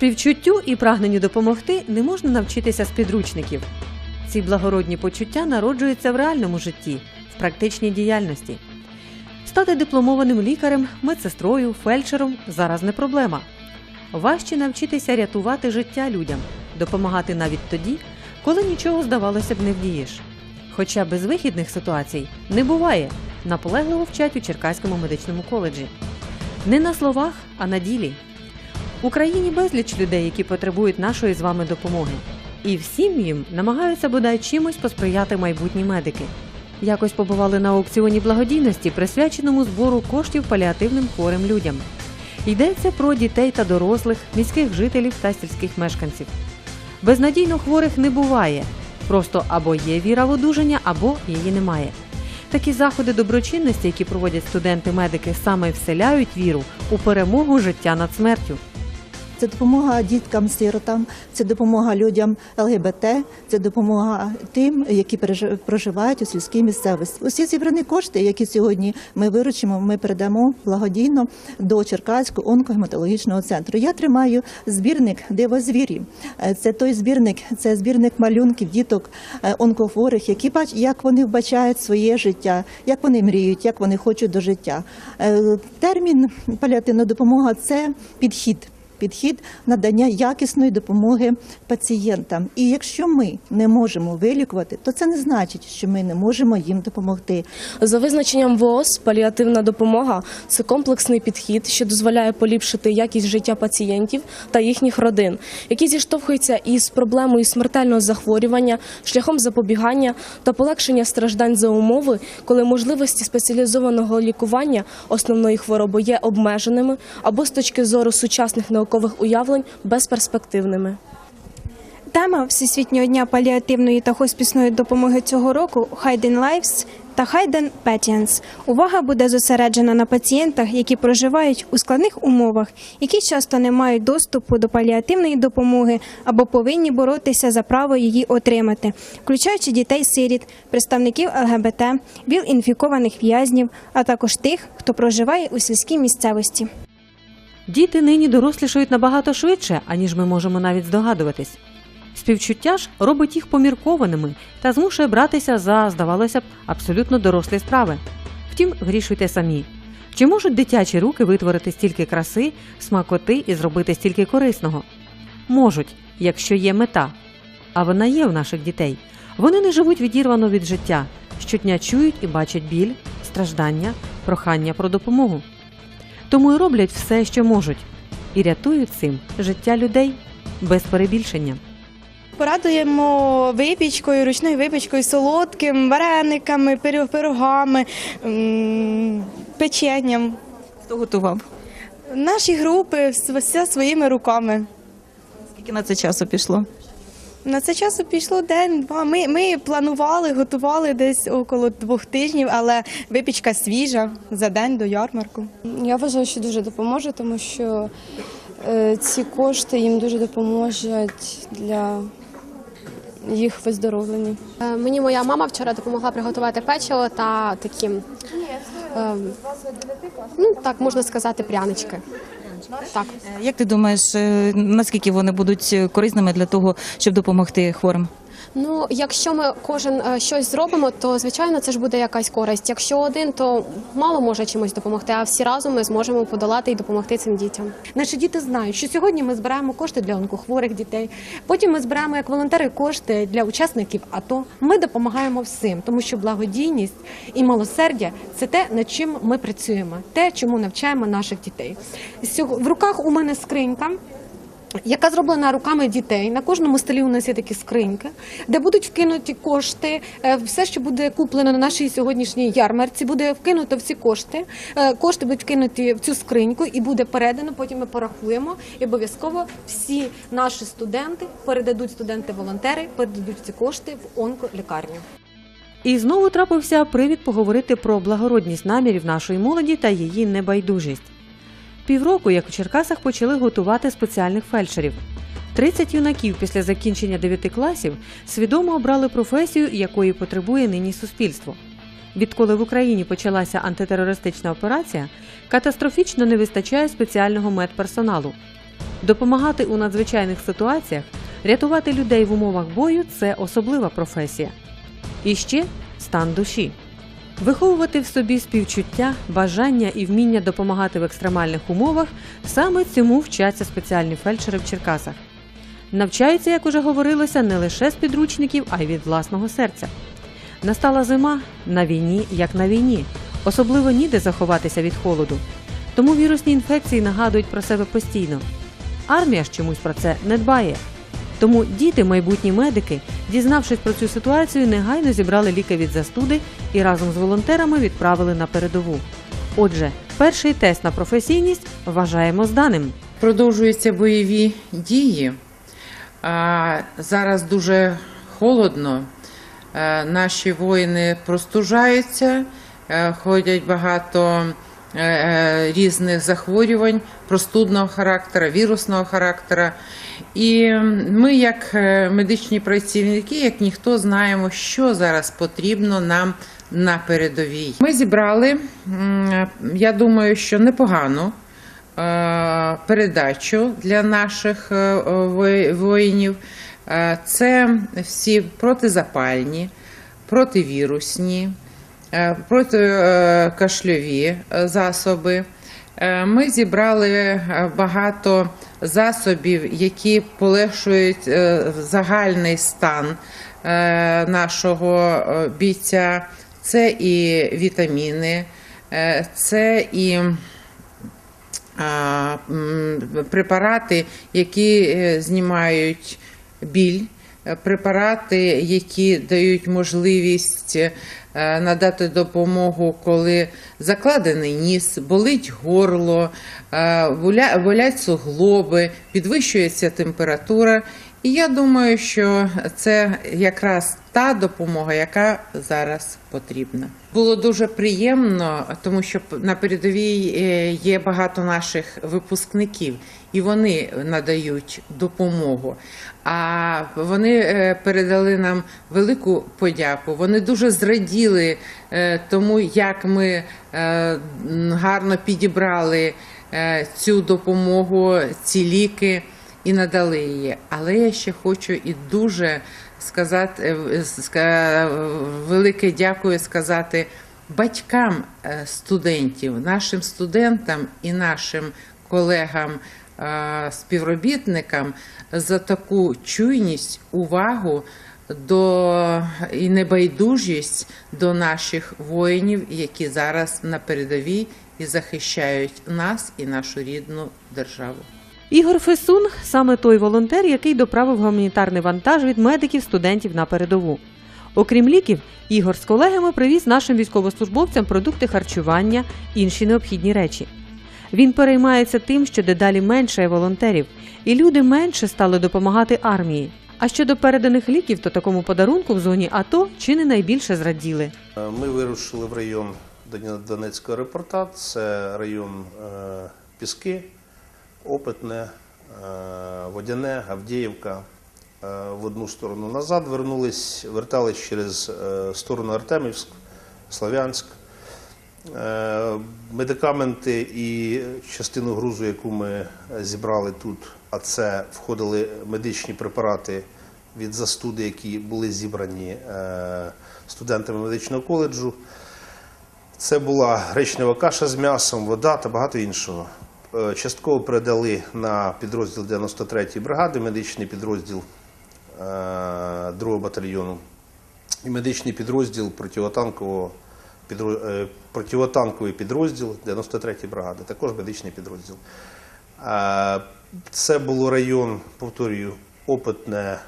Співчуттю і прагненню допомогти не можна навчитися з підручників. Ці благородні почуття народжуються в реальному житті, в практичній діяльності. Стати дипломованим лікарем, медсестрою, фельдшером зараз не проблема. Важче навчитися рятувати життя людям, допомагати навіть тоді, коли нічого, здавалося б, не вдієш. Хоча безвихідних ситуацій не буває, наполегливо вчать у Черкаському медичному коледжі. Не на словах, а на ділі. Україні безліч людей, які потребують нашої з вами допомоги. І всім їм намагаються бодай чимось посприяти майбутні медики. Якось побували на аукціоні благодійності, присвяченому збору коштів паліативним хворим людям. Йдеться про дітей та дорослих, міських жителів та сільських мешканців. Безнадійно хворих не буває. Просто або є віра в одужання, або її немає. Такі заходи доброчинності, які проводять студенти-медики, саме вселяють віру у перемогу життя над смертю. Це допомога діткам-сиротам, це допомога людям ЛГБТ, це допомога тим, які проживають у сільській місцевості. Усі зібрані кошти, які сьогодні ми виручимо, ми передамо благодійно до Черкаського онкогематологічного центру. Я тримаю збірник Дивозвірі. Е, Це той збірник, це збірник малюнків діток е, онкохворих, які бач, як вони вбачають своє життя, як вони мріють, як вони хочуть до життя. Е, Термін паліативна допомога це підхід підхід надання якісної допомоги пацієнтам. І якщо ми не можемо вилікувати, то це не значить, що ми не можемо їм допомогти. За визначенням ВООЗ, паліативна допомога це комплексний підхід, що дозволяє поліпшити якість життя пацієнтів та їхніх родин, які зіштовхуються із проблемою смертельного захворювання, шляхом запобігання та полегшення страждань за умови, коли можливості спеціалізованого лікування основної хвороби є обмеженими або з точки зору сучасних наукових уявлень безперспективними. Тема Всесвітнього дня паліативної та хоспісної допомоги цього року Hidden Lives та Hidden Patients. Увага буде зосереджена на пацієнтах, які проживають у складних умовах, які часто не мають доступу до паліативної допомоги або повинні боротися за право її отримати, включаючи дітей-сиріт, представників ЛГБТ, ВІЛ-інфікованих в'язнів, а також тих, хто проживає у сільській місцевості. Діти нині дорослішають набагато швидше, аніж ми можемо навіть здогадуватись. Співчуття ж робить їх поміркованими та змушує братися за, здавалося б, абсолютно дорослі справи. Втім, вирішуйте самі. Чи можуть дитячі руки витворити стільки краси, смакоти і зробити стільки корисного? Можуть, якщо є мета. А вона є у наших дітей. Вони не живуть відірвано від життя, щодня чують і бачать біль, страждання, прохання про допомогу. Тому й роблять все, що можуть, і рятують цим життя людей без перебільшення. Порадуємо випічкою, ручною випічкою, солодким, варениками, пирог- пирогами, печенням. Хто готував? Наші групи все своїми руками. Скільки на це часу пішло? На це часу пішло день-два. Ми, ми планували, готували десь около двох тижнів, але випічка свіжа за день до ярмарку. Я вважаю, що дуже допоможе, тому що е, ці кошти їм дуже допоможуть для їх виздоровлення. Е, Мені моя мама вчора допомогла приготувати печиво та такі, е, ну так можна сказати, прянички. Так. Е, Як ти думаєш, е, наскільки вони будуть е, корисними для того, щоб допомогти хворим? Ну, якщо ми кожен е, щось зробимо, то звичайно це ж буде якась користь. Якщо один, то мало може чимось допомогти, а всі разом ми зможемо подолати і допомогти цим дітям. Наші діти знають, що сьогодні ми збираємо кошти для онкохворих дітей. Потім ми збираємо як волонтери кошти для учасників АТО. Ми допомагаємо всім, тому що благодійність і милосердя це те, над чим ми працюємо, те, чому навчаємо наших дітей. В руках у мене скринька. Яка зроблена руками дітей на кожному столі у нас є такі скриньки, де будуть вкинуті кошти. е, Все, що буде куплено на нашій сьогоднішній ярмарці, буде вкинуто всі кошти. Е, Кошти будуть вкинуті в цю скриньку і буде передано. Потім ми порахуємо. І обов'язково всі наші студенти передадуть студенти-волонтери, передадуть ці кошти в онколікарню. І знову трапився привід поговорити про благородність намірів нашої молоді та її небайдужість. Півроку, як у Черкасах почали готувати спеціальних фельдшерів. 30 юнаків після закінчення 9 класів свідомо обрали професію, якої потребує нині суспільство. Відколи в Україні почалася антитерористична операція, катастрофічно не вистачає спеціального медперсоналу. Допомагати у надзвичайних ситуаціях, рятувати людей в умовах бою це особлива професія. І ще стан душі. Виховувати в собі співчуття, бажання і вміння допомагати в екстремальних умовах саме цьому вчаться спеціальні фельдшери в Черкасах. Навчаються, як уже говорилося, не лише з підручників, а й від власного серця. Настала зима на війні, як на війні. Особливо ніде заховатися від холоду. Тому вірусні інфекції нагадують про себе постійно. Армія ж чомусь про це не дбає. Тому діти, майбутні медики, дізнавшись про цю ситуацію, негайно зібрали ліки від застуди і разом з волонтерами відправили на передову. Отже, перший тест на професійність вважаємо зданим. Продовжуються бойові дії. Зараз дуже холодно. Наші воїни простужаються, е, ходять багато різних захворювань простудного характеру, вірусного характеру. І ми, як е, медичні працівники, як ніхто, знаємо, що зараз потрібно нам на передовій. Ми зібрали, я думаю, що непогану е, передачу для наших е, воїнів. Е, Це всі протизапальні, противірусні, е, протикашльові е, засоби. Е, Ми зібрали е, багато засобів, які полегшують е, загальний стан е, нашого е, бійця. Це і вітаміни, е, це і препарати, які е, знімають біль, е, препарати, які дають можливість е, надати допомогу, коли закладений ніс, болить горло, е, болять суглоби, підвищується температура. І я думаю, що це якраз та допомога, яка зараз потрібна. Було дуже приємно, тому що на передовій е, є багато наших випускників, і вони надають допомогу. А вони е, передали нам велику подяку. Вони дуже зраділи е, тому, як ми гарно підібрали цю допомогу, ці ліки і надали її. Але я ще хочу і дуже сказати е, велике дякую сказати батькам е, студентів, нашим студентам і нашим колегам. е, Співробітникам за таку чуйність, увагу до і небайдужість до наших воїнів, які зараз на передовій і захищають нас і нашу рідну державу. Ігор Фесун саме той волонтер, який доправив гуманітарний вантаж від медиків студентів на передову. Окрім ліків, Ігор з колегами привіз нашим військовослужбовцям продукти харчування, інші необхідні речі. Він переймається тим, що дедалі менше волонтерів, і люди менше стали допомагати армії. А щодо переданих ліків, то такому подарунку в зоні АТО чи не найбільше зраділи. Е, Ми вирушили в район Донецького аеропорта. Це район е, Піски, Опитне, е, Водяне, Авдіївка. Е, В одну сторону назад вернулись, вертались через е, сторону Артемівськ, Слов'янськ. Е, Медикаменти і частину грузу, яку ми зібрали тут, а це входили медичні препарати від застуди, які були зібрані е, студентами медичного коледжу. Це була гречнева каша з м'ясом, вода та багато іншого. Е, Частково передали на підрозділ 93-ї бригади, медичний підрозділ 2-го батальйону і медичний підрозділ противотанкового е, противотанковий підрозділ 93-ї бригади, також медичний підрозділ. Е, Це був район, повторюю, Опитне,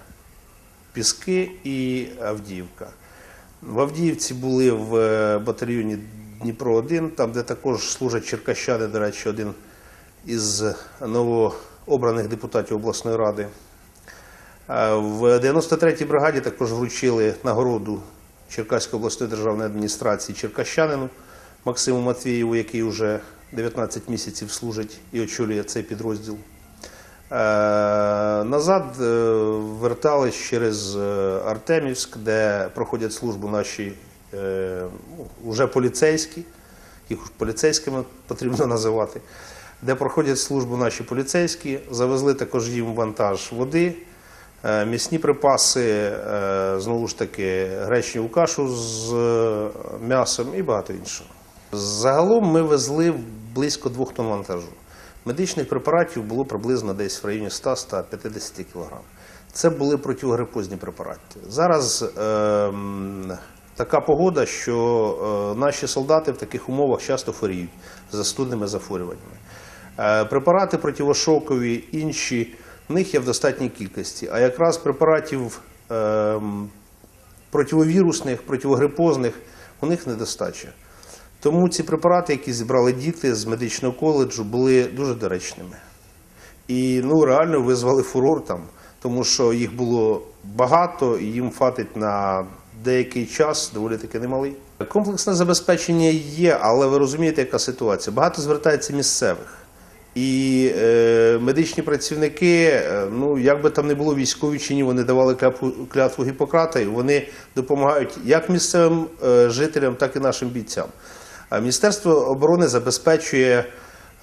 Піски і Авдіївка. В Авдіївці були в е, батальйоні Дніпро 1 там, де також служать черкащани, до речі, один із новообраних депутатів обласної ради. Е, В 93-й бригаді також вручили нагороду Черкаської обласної державної адміністрації черкащанину Максиму Матвієву, який вже 19 місяців служить і очолює цей підрозділ. Е, Назад е, вертались через Артемівськ, де проходять службу наші е, ну, вже поліцейські, їх поліцейськими потрібно називати. Де проходять службу наші поліцейські. Завезли також їм вантаж води, е, м'ясні припаси, е, знову ж таки, гречневу кашу з е, м'ясом і багато іншого. Загалом ми везли близько двох тонн вантажу. Медичних препаратів було приблизно десь в районі 100-150 кг. Це були противогрипозні препарати. Зараз ем, така погода, що е, наші солдати в таких умовах часто хворіють застудними захворюваннями. Е, препарати противошокові, інші, в них є в достатній кількості. А якраз препаратів ем, противовірусних, противогрипозних у них недостача. Тому ці препарати, які зібрали діти з медичного коледжу, були дуже доречними. І ну, реально визвали фурор там, тому що їх було багато і їм хватить на деякий час, доволі таки немалий. Комплексне забезпечення є, але ви розумієте, яка ситуація. Багато звертається місцевих. І е, медичні працівники, е, ну як би там не було військові чи ні, вони давали клятву, клятву Гіппократа, і вони допомагають як місцевим е, жителям, так і нашим бійцям. А Міністерство оборони забезпечує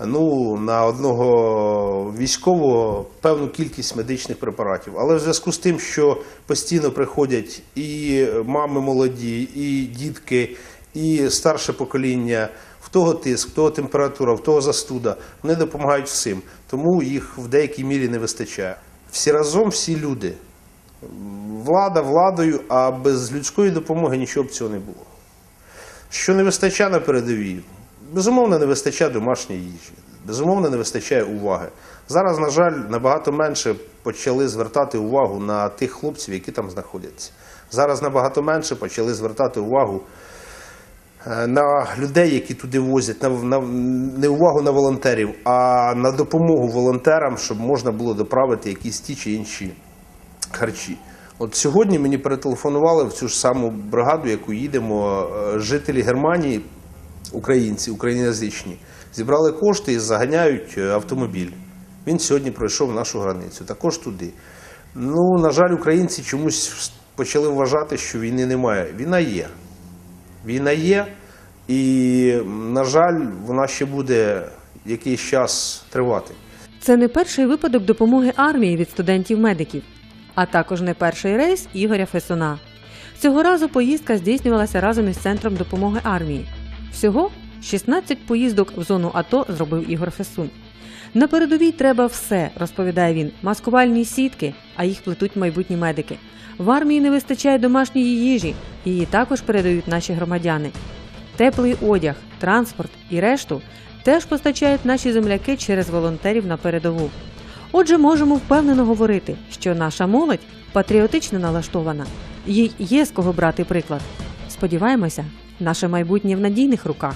ну, на одного військового певну кількість медичних препаратів. Але в зв'язку з тим, що постійно приходять і мами молоді, і дітки, і старше покоління, в того тиск, в того температура, в того застуда, вони допомагають всім. Тому їх в деякій мірі не вистачає. Всі разом, всі люди. Влада владою, а без людської допомоги нічого б цього не було. Що не вистачає на передовій? Безумовно, не вистачає домашньої їжі, безумовно, не вистачає уваги. Зараз, на жаль, набагато менше почали звертати увагу на тих хлопців, які там знаходяться. Зараз набагато менше почали звертати увагу на людей, які туди возять, на, на, не увагу на волонтерів, а на допомогу волонтерам, щоб можна було доправити якісь ті чи інші харчі. От сьогодні мені перетелефонували в цю ж саму бригаду, яку їдемо, е, жителі Германії, українці, україноязичні, зібрали кошти і заганяють е, автомобіль. Він сьогодні пройшов нашу границю, також туди. Ну, на жаль, українці чомусь почали вважати, що війни немає. Війна є. Війна є, і, на жаль, вона ще буде якийсь час тривати. Це не перший випадок допомоги армії від студентів-медиків, а також не перший рейс Ігоря Фесуна. Цього разу поїздка здійснювалася разом із центром допомоги армії. Всього 16 поїздок в зону АТО зробив Ігор Фесун. На передовій треба все, розповідає він. Маскувальні сітки, а їх плетуть майбутні медики. В армії не вистачає домашньої їжі, її також передають наші громадяни. Теплий одяг, транспорт і решту теж постачають наші земляки через волонтерів на передову. Отже, можемо впевнено говорити, що наша молодь патріотично налаштована, їй є з кого брати приклад. Сподіваємося, наше майбутнє в надійних руках.